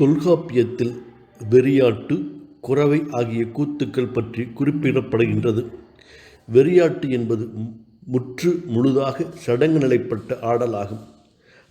தொல்காப்பியத்தில் வெறியாட்டு குறவை ஆகிய கூத்துக்கள் பற்றி குறிப்பிடப்படுகின்றது. வெறியாட்டு என்பது முற்று முழுதாக சடங்கு நிலைப்பட்ட ஆடலாகும்.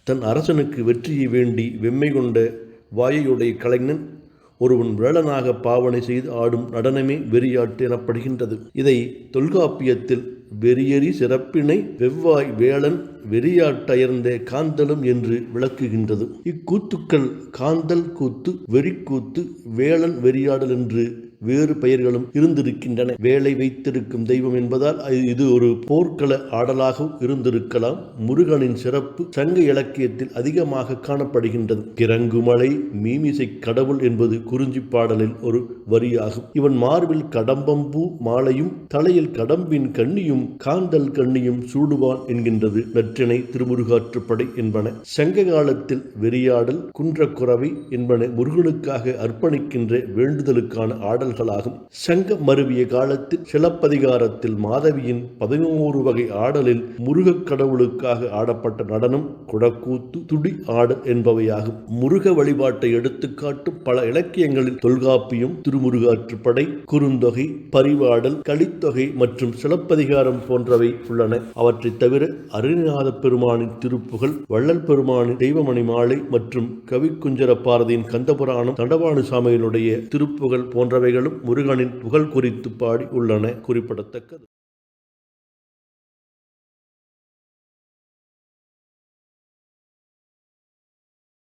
தன் அரசனுக்கு வெற்றியை வேண்டி வெம்மை கொண்ட வாயையுடைய கலைஞன் ஒருவன் வேளனாக பாவனை செய்து ஆடும் நடனமே வெறியாட்டு எனப்படுகின்றது. இதை தொல்காப்பியத்தில் வெறியறி சிறப்பினை வெவ்வாய் வேளன் வெறியாட்டயர்ந்த காந்தலும் என்று விளக்குகின்றது. இக்கூத்துக்கள் காந்தல் கூத்து வெறிக்கூத்து வேளன் வெறியாடல் என்று வேறு பெயர்களும் இருந்திருக்கின்றன. வேலை வைத்திருக்கும் தெய்வம் என்பதால் இது ஒரு போர்க்கள ஆடலாகவும் இருந்திருக்கலாம். முருகனின் சிறப்பு சங்க இலக்கியத்தில் அதிகமாக காணப்படுகின்றது. கிறங்குமலை மீமிசை கடவுள் என்பது குறிஞ்சி பாடலில் ஒரு வரியாகும். இவன் மார்பில் கடம்பம்பூ மாலையும் தலையில் கடம்பின் கண்ணியும் காந்தல் கண்ணியும் சூடுவான் என்கின்றது. நற்றினை திருமுருகாற்றுப்படை என்பன. சங்க காலத்தில் வெறியாடல் குன்றக்குறவை என்பன முருகனுக்காக அர்ப்பணிக்கின்ற வேண்டுதலுக்கான ஆடல் பாடல்களாகும் சங்க மருவிய காலத்தில் சிலப்பதிகாரத்தில் மாதவியின் பதினோரு வகை ஆடலில் முருகக் கடவுளுக்காக ஆடப்பட்ட நடனம் குடக்கூத்து துடி ஆடல் என்பவையாகும். முருக வழிபாட்டை எடுத்துக்காட்டும் பல இலக்கியங்களில் தொல்காப்பியம் திருமுருகாற்றுப்படை குறுந்தொகை பரிவாடல் களித்தொகை மற்றும் சிலப்பதிகாரம் போன்றவை உள்ளன. அவற்றைத் தவிர அருணநாத பெருமானின் திருப்புகள் வள்ளல் பெருமானின் தெய்வமணி மாலை மற்றும் கவிக்குஞ்சர பாரதியின் கந்தபுராணம் தண்டபாணி சாமியினுடைய திருப்புகள் போன்றவைகளும் முருகனின் புகழ் குறித்து பாடி உள்ளன குறிப்பிடத்தக்கது.